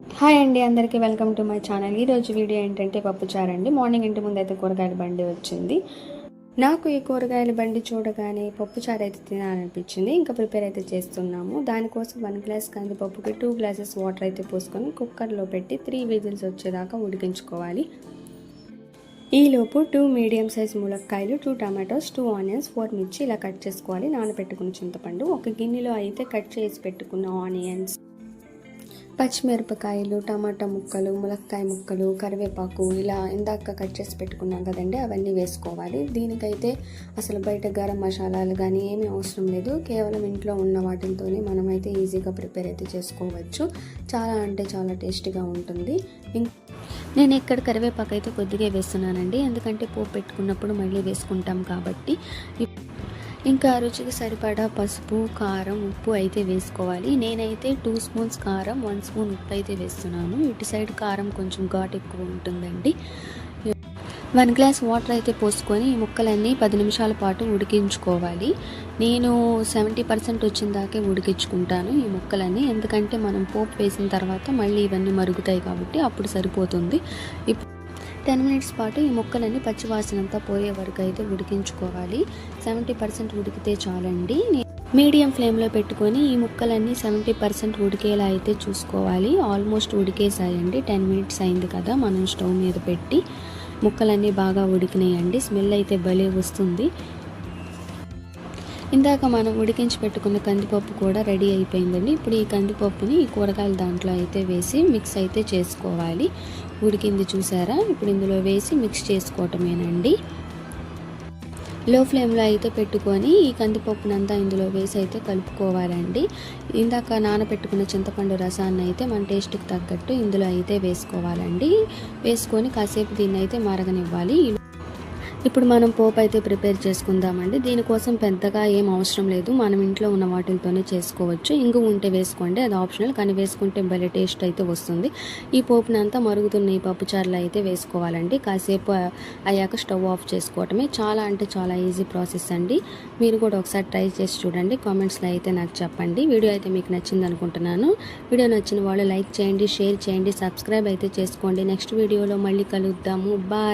Hi అండి అందరికీ welcome to my channel. ఈరోజు వీడియో ఏంటంటే పప్పుచారు అండి. మార్నింగ్ ఇంటి ముందు అయితే కూరగాయల బండి వచ్చింది. నాకు ఈ కూరగాయల బండి చూడగానే పప్పుచారు అయితే తినాలనిపించింది. ఇంకా ప్రిపేర్ అయితే చేస్తున్నాము. దానికోసం వన్ గ్లాస్ కందిపప్పుకి టూ గ్లాసెస్ వాటర్ అయితే పోసుకొని కుక్కర్లో పెట్టి త్రీ విజిల్స్ వచ్చేదాకా ఉడికించుకోవాలి. ఈలోపు టూ మీడియం సైజ్ ములక్కాయలు two tomatoes two onions four మిర్చి ఇలా కట్ చేసుకోవాలి. నానబెట్టుకున్న చింతపండు ఒక గిన్నెలో అయితే కట్ చేసి పెట్టుకున్న ఆనియన్స్. పచ్చిమిరపకాయలు టమాటా ముక్కలు ములక్కాయ ముక్కలు కరివేపాకు ఇలా ఇందాక కట్ చేసి పెట్టుకున్నాం కదండి అవన్నీ వేసుకోవాలి. దీనికైతే అసలు బయట గరం మసాలాలు కానీ ఏమీ అవసరం లేదు. కేవలం ఇంట్లో ఉన్న వాటితోనే మనమైతే ఈజీగా ప్రిపేర్ అయితే చేసుకోవచ్చు. చాలా అంటే చాలా టేస్టీగా ఉంటుంది. నేను ఇక్కడ కరివేపాకు అయితే కొద్దిగా వేస్తున్నానండి. ఎందుకంటే పోపు పెట్టుకున్నప్పుడు మళ్ళీ వేసుకుంటాం కాబట్టి ఇంకా రుచికి సరిపడా పసుపు కారం ఉప్పు అయితే వేసుకోవాలి. నేనైతే టూ స్పూన్స్ కారం వన్ స్పూన్ ఉప్పు అయితే వేస్తున్నాను. ఇటు సైడ్ కారం కొంచెం ఘాట్ ఎక్కువ ఉంటుందండి. వన్ గ్లాస్ వాటర్ అయితే పోసుకొని ఈ ముక్కలన్నీ పది నిమిషాల పాటు ఉడికించుకోవాలి. నేను సెవెంటీ పర్సెంట్ వచ్చిన దాకే ఉడికించుకుంటాను ఈ ముక్కలన్నీ. ఎందుకంటే మనం పోపు వేసిన తర్వాత మళ్ళీ ఇవన్నీ మరుగుతాయి కాబట్టి అప్పుడు సరిపోతుంది. ఇప్పుడు టెన్ మినిట్స్ పాటు ఈ ముక్కలన్నీ పచ్చివాసనంతా పోయే వరకు అయితే ఉడికించుకోవాలి. సెవెంటీ పర్సెంట్ ఉడికితే చాలండి. మీడియం ఫ్లేమ్లో పెట్టుకొని ఈ ముక్కలన్నీ సెవెంటీ పర్సెంట్ ఉడికేలా అయితే చూసుకోవాలి. ఆల్మోస్ట్ ఉడికేసాయండి టెన్ మినిట్స్ అయింది కదా మనం స్టవ్ మీద పెట్టి ముక్కలన్నీ బాగా ఉడికినాయండి. స్మెల్ అయితే భలే వస్తుంది. ఇందాక మనం ఉడికించి పెట్టుకున్న కందిపప్పు కూడా రెడీ అయిపోయిందండి. ఇప్పుడు ఈ కందిపప్పుని ఈ కూరగాయల దాంట్లో అయితే వేసి మిక్స్ అయితే చేసుకోవాలి. ఉడికింది చూసారా? ఇప్పుడు ఇందులో వేసి మిక్స్ చేసుకోవటమేనండి. లో ఫ్లేమ్లో అయితే పెట్టుకొని ఈ కందిపప్పునంతా ఇందులో వేసి అయితే కలుపుకోవాలండి. ఇందాక నానబెట్టుకున్న చింతపండు రసాన్ని అయితే మన టేస్ట్కి తగ్గట్టు ఇందులో అయితే వేసుకోవాలండి. వేసుకొని కాసేపు దీన్ని అయితే మరగనివ్వాలి. ఇప్పుడు మనం పోపు అయితే ప్రిపేర్ చేసుకుందామండి. దీనికోసం పెద్దగా ఏం అవసరం లేదు. మనం ఇంట్లో ఉన్న వాటితోనే చేసుకోవచ్చు. ఇంగు ఉంటే వేసుకోండి అది ఆప్షనల్. కానీ వేసుకుంటే భలే టేస్ట్ అయితే వస్తుంది. ఈ పోపుని అంతా మరుగుతున్న ఈ పప్పుచారులు అయితే వేసుకోవాలండి. కాసేపు అయ్యాక స్టవ్ ఆఫ్ చేసుకోవటమే. చాలా అంటే చాలా ఈజీ ప్రాసెస్ అండి. మీరు కూడా ఒకసారి ట్రై చేసి చూడండి. కామెంట్స్లో అయితే నాకు చెప్పండి. వీడియో అయితే మీకు నచ్చింది అనుకుంటున్నాను వీడియో నచ్చిన వాళ్ళు లైక్ చేయండి షేర్ చేయండి సబ్స్క్రైబ్ అయితే చేసుకోండి. నెక్స్ట్ వీడియోలో మళ్ళీ కలుద్దాము. బాయ్.